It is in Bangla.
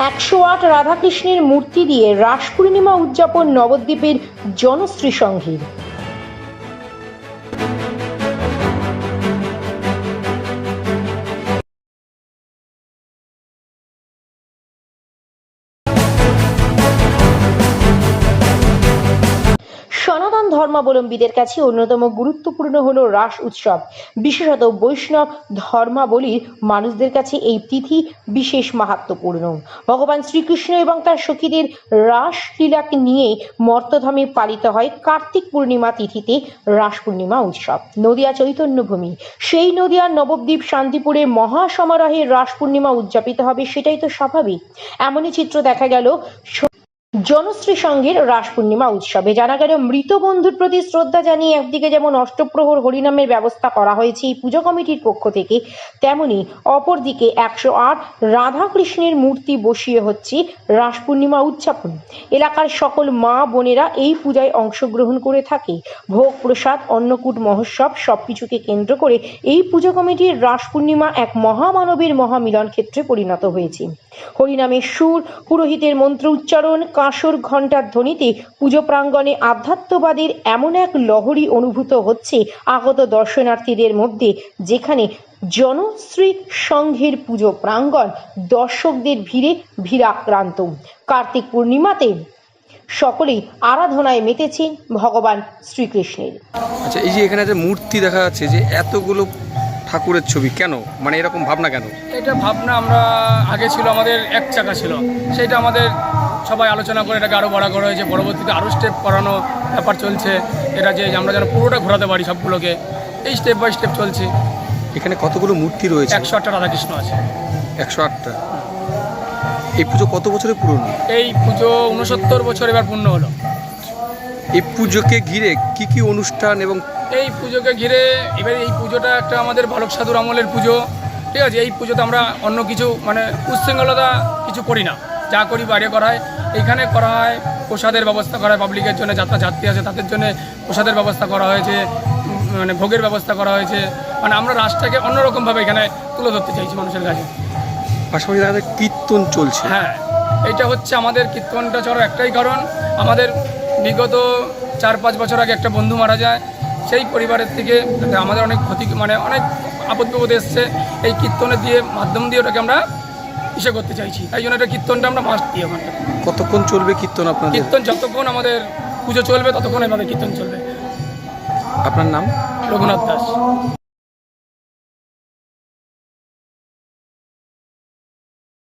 একশো আট রাধাকৃষ্ণের মূর্তি দিয়ে রাস পূর্ণিমা উদযাপন নবদ্বীপের জনশ্রী সংঘের। ধর্মাবলম্বীদের কাছে অন্যতম গুরুত্বপূর্ণ হলো রাস উৎসব। বিশেষত বৈষ্ণব ধর্মাবলীর মানুষদের কাছে এই তিথি বিশেষ মাহাত্মপূর্ণ। ভগবান শ্রীকৃষ্ণ এবং তার সখীদের রাস লীলাকে নিয়ে মর্তধামে পালিত হয় কার্তিক পূর্ণিমা তিথিতে রাস পূর্ণিমা উৎসব। নদিয়া চৈতন্যভূমি। সেই নদিয়ার নবদ্বীপ শান্তিপুরে মহাসমারোহে রাস পূর্ণিমা উদযাপিত হবে, সেটাই তো স্বাভাবিক। এমনই চিত্র দেখা গেল জনশ্রী সংঘের রাস পূর্ণিমা উৎসবে। জানা গেল, মৃত বন্ধুর প্রতি শ্রদ্ধা জানিয়ে একদিকে যেমন অষ্টপ্রহর হরিনামের ব্যবস্থা করা হয়েছে এই পুজো কমিটির পক্ষ থেকে, তেমনি অপরদিকে একশো আট রাধাকৃষ্ণের মূর্তি বসিয়ে হচ্ছে রাস পূর্ণিমা উদযাপন এলাকার সকল মা বোনেরা এই পূজায় অংশগ্রহণ করে থাকে। ভোগ প্রসাদ, অন্নকূট মহোৎসব সবকিছুকে কেন্দ্র করে এই পুজো কমিটির রাস পূর্ণিমা এক মহামানবীর মহামিলন ক্ষেত্রে পরিণত হয়েছে। হরিনামের সুর, পুরোহিতের মন্ত্র উচ্চারণ কাঁসর ঘণ্টার ধ্বনিতে পুজো প্রাঙ্গণে আধ্যাত্মবাদীর এমন এক লহরী অনুভূত হচ্ছে আগত দর্শনার্থীদের মধ্যে যেখানে জনশ্রী সংঘের পুজো প্রাঙ্গণ দর্শকদের ভিড়ে ভিড়াক্রান্ত। কার্তিক পূর্ণিমাতে সকলেই আরাধনায় মেতেছেন ভগবান শ্রীকৃষ্ণের। আচ্ছা এই যে এখানে যে মূর্তি দেখা যাচ্ছে যে এতগুলো ঠাকুরের ছবি কেন? মানে এরকম ভাবনা কেন? এটা ভাবনা আমরা আগে ছিল আমাদের এক চাকা ছিল। সেটা আমাদের সবাই আলোচনা করে এটাকে আরও বড় করা হয়েছে। পরবর্তীতে আরও স্টেপ করানো ব্যাপার চলছে। এটা যে আমরা যেন পুরোটা ঘোরাতে পারি সবগুলোকে এই স্টেপ বাই স্টেপ চলছে। এখানে কতগুলো মূর্তি রয়েছে? একশো আটটা রাধাকৃষ্ণ আছে। একশো আটটা। এই পুজো কত বছরের পুরনো? এই পুজো উনসত্তর বছর এবার পূর্ণ হলো। এই পুজোকে ঘিরে কি কি অনুষ্ঠান এবং এই পুজোকে ঘিরে এবার এই পুজোটা একটা আমাদের বালক সাধুর আমলের পুজো। ঠিক আছে এই পুজোতে আমরা অন্য কিছু মানে উচ্ছৃঙ্খলতা কিছু করি না। যা করি বাইরে করা হয়। এইখানে করা হয় প্রসাদের ব্যবস্থা করা হয় পাবলিকের জন্য যাত্রা যাত্রী আছে তাদের জন্য প্রসাদের ব্যবস্থা করা হয়েছে মানে ভোগের ব্যবস্থা করা হয়েছে। মানে আমরা রাসটাকে অন্যরকমভাবে এখানে তুলে ধরতে চাইছি মানুষের কাছে। পাশাপাশি কীর্তন চলছে। হ্যাঁ এটা হচ্ছে আমাদের কীর্তনটা চড়ার একটাই কারণ। আমাদের বিগত চার পাঁচ বছর আগে একটা বন্ধু মারা যায় সেই পরিবারের থেকে আমাদের অনেক ক্ষতি মানে অনেক আপদ বিপদ এসছে। এই কীর্তনের দিয়ে মাধ্যম দিয়ে ওটাকে আমরা ইসে করতে চাইছি। তাই জন্য এটা কীর্তনটা আমরা মাস্ট দিই ওখানটা। কতক্ষণ চলবে কীর্তন আপনার কীর্তন যতক্ষণ আমাদের পুজো চলবে ততক্ষণ আমাদের কীর্তন চলবে। আপনার নাম? রঘুনাথ দাস।